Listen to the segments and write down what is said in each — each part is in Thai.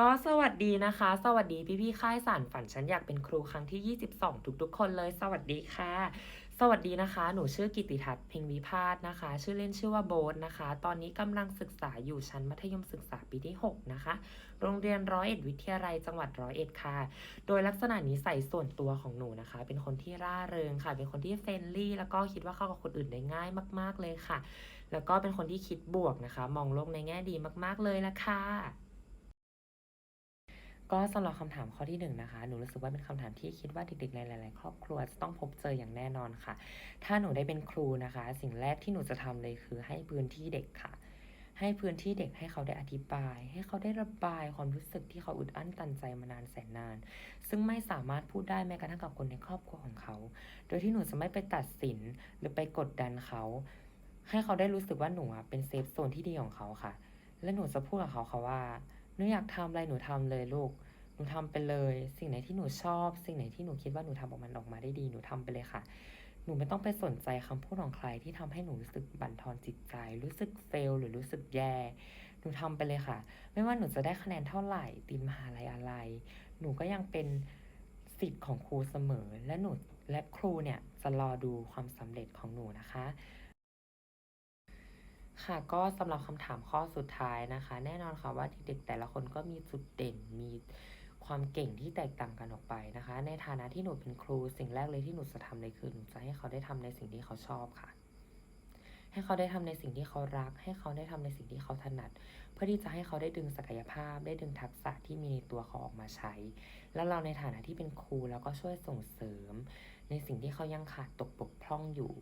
ก็สวัสดีนะคะ สวัสดีพี่พี่ค่ายสารฝันฉันอยากเป็นครูครั้งที่ 22 ทุกๆ คนเลย สวัสดีค่ะ สวัสดีนะคะ หนูชื่อกิติทัศน์เพ็งวิพาสนะคะ ชื่อเล่นชื่อว่าโบ๊ทนะคะ ตอนนี้กำลังศึกษาอยู่ชั้นมัธยมศึกษาปีที่ 6 นะคะ โรงเรียนร้อยเอ็ดวิทยาลัยจังหวัดร้อยเอ็ดค่ะ โดยลักษณะนิสัยส่วนตัวของหนูนะคะ เป็นคนที่ร่าเริงค่ะ เป็นคนที่เฟรนลี่ แล้วก็คิดว่าเข้ากับคนอื่นได้ง่ายมาก ๆเลยค่ะ แล้วก็เป็นคนที่คิดบวกนะคะ มองโลกในแง่ดีมาก ๆเลยละค่ะ ก็สำหรับคำถามข้อที่หนึ่งนะคะ หนูรู้สึกว่าเป็นคำถามที่คิดว่าเด็กๆในหลาย ๆ ครอบครัวจะต้องพบเจออย่างแน่นอนค่ะ ถ้าหนูได้เป็นครูนะคะ สิ่งแรกที่หนูจะทำเลยคือให้พื้นที่เด็กค่ะ ให้พื้นที่เด็กให้เขาได้อธิบาย ให้เขาได้ระบายความรู้สึกที่เขาอึดอั้นตันใจมานานแสนนาน ซึ่งไม่สามารถพูดได้แม้กระทั่งกับคนในครอบครัวของเขา โดยที่หนูจะไม่ไปตัดสินหรือไปกดดันเขา ให้เขาได้รู้สึกว่าหนูเป็นเซฟโซนที่ดีของเขาค่ะ และหนูจะพูดกับเขาค่ะว่า หนูอยากทำอะไรหนูทำเลยลูก หนูทำไปเลย สิ่งไหนที่หนูชอบ สิ่งไหนที่หนูคิดว่าหนูทำออกมันออกมาได้ดี หนูทำไปเลยค่ะ หนูไม่ต้องไปสนใจคำพูดของใครที่ทำให้หนูรู้สึกบั่นทอนจิตใจ รู้สึกเฟลหรือรู้สึกแย่ หนูทำไปเลยค่ะ ไม่ว่าหนูจะได้คะแนนเท่าไหร่ตีมหาลัยอะไร หนูก็ยังเป็นสิทธิ์ของครูเสมอ และหนูและครูเนี่ยจะรอดูความสำเร็จของหนูนะคะ ค่ะก็สำหรับคำถามข้อสุดท้ายนะคะ แน่นอนค่ะว่าเด็กๆแต่ละคนก็มีจุดเด่นมีความเก่งที่แตกต่างกันออกไปนะคะ ในฐานะที่หนูเป็นครู สิ่งแรกเลยที่หนูจะทำเลยคือหนูจะให้เขาได้ทำในสิ่งที่เขาชอบค่ะ ให้เขาได้ทำในสิ่งที่เขารัก ให้เขาได้ทำในสิ่งที่เขาถนัด เพื่อที่จะให้เขาได้ดึงศักยภาพ ได้ดึงทักษะที่มีในตัวเขาออกมาใช้ แล้วเราในฐานะที่เป็นครูแล้วก็ช่วยส่งเสริม ในสิ่งที่เขายังขาดตกบกพร่องอยู่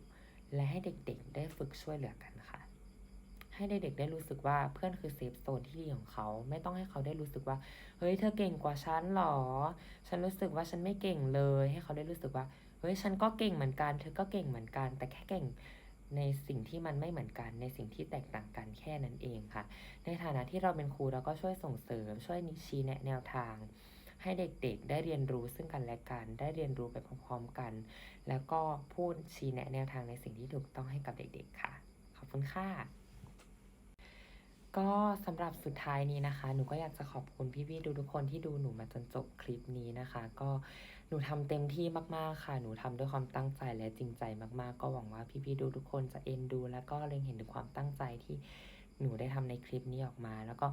และให้เด็กๆ ได้ฝึกช่วยเหลือกันค่ะ ให้เด็กๆได้รู้สึกว่าเพื่อนคือเซฟโซนที่ดีของเขา ไม่ต้องให้เขาได้รู้สึกว่า เฮ้ยเธอเก่งกว่าฉันหรอ ฉันรู้สึกว่าฉันไม่เก่งเลย ให้เขาได้รู้สึกว่า เฮ้ยฉันก็เก่งเหมือนกัน เธอก็เก่งเหมือนกัน แต่แค่เก่งในสิ่งที่มันไม่เหมือนกัน ในสิ่งที่แตกต่างกันแค่นั้นเองค่ะ ในฐานะที่เราเป็นครูเราก็ช่วยส่งเสริม ช่วยชี้แนะแนวทาง ให้เด็กๆ ได้เรียนรู้ซึ่งกันและกัน ได้เรียนรู้ไปพร้อมๆกัน แล้วก็พูดชี้แนะแนวทางในสิ่งที่ถูกต้องให้กับเด็กๆค่ะ ขอบคุณค่ะ ก็สำหรับสุดท้ายนี้นะคะ หนูก็อยากจะขอบคุณพี่ๆทุกคนที่ดูหนูมาจนจบคลิปนี้นะคะ ก็หนูทำเต็มที่มากๆค่ะ หนูทำด้วยความตั้งใจและจริงใจมากๆ ก็หวังว่าพี่ๆทุกคนจะเอ็นดู แล้วก็เล็งเห็นถึงความตั้งใจที่หนูได้ทำในคลิปนี้ออกมา แล้วก็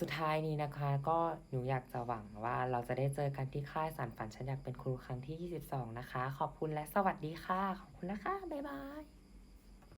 สุดท้ายนี้นะคะ ก็หนูอยากจะหวังว่าเราจะได้เจอกันที่ค่ายสารฝันฉันอยากเป็นครูครั้งที่ 22 นะคะ ขอบคุณและสวัสดีค่ะ ขอบคุณนะคะบ๊ายบาย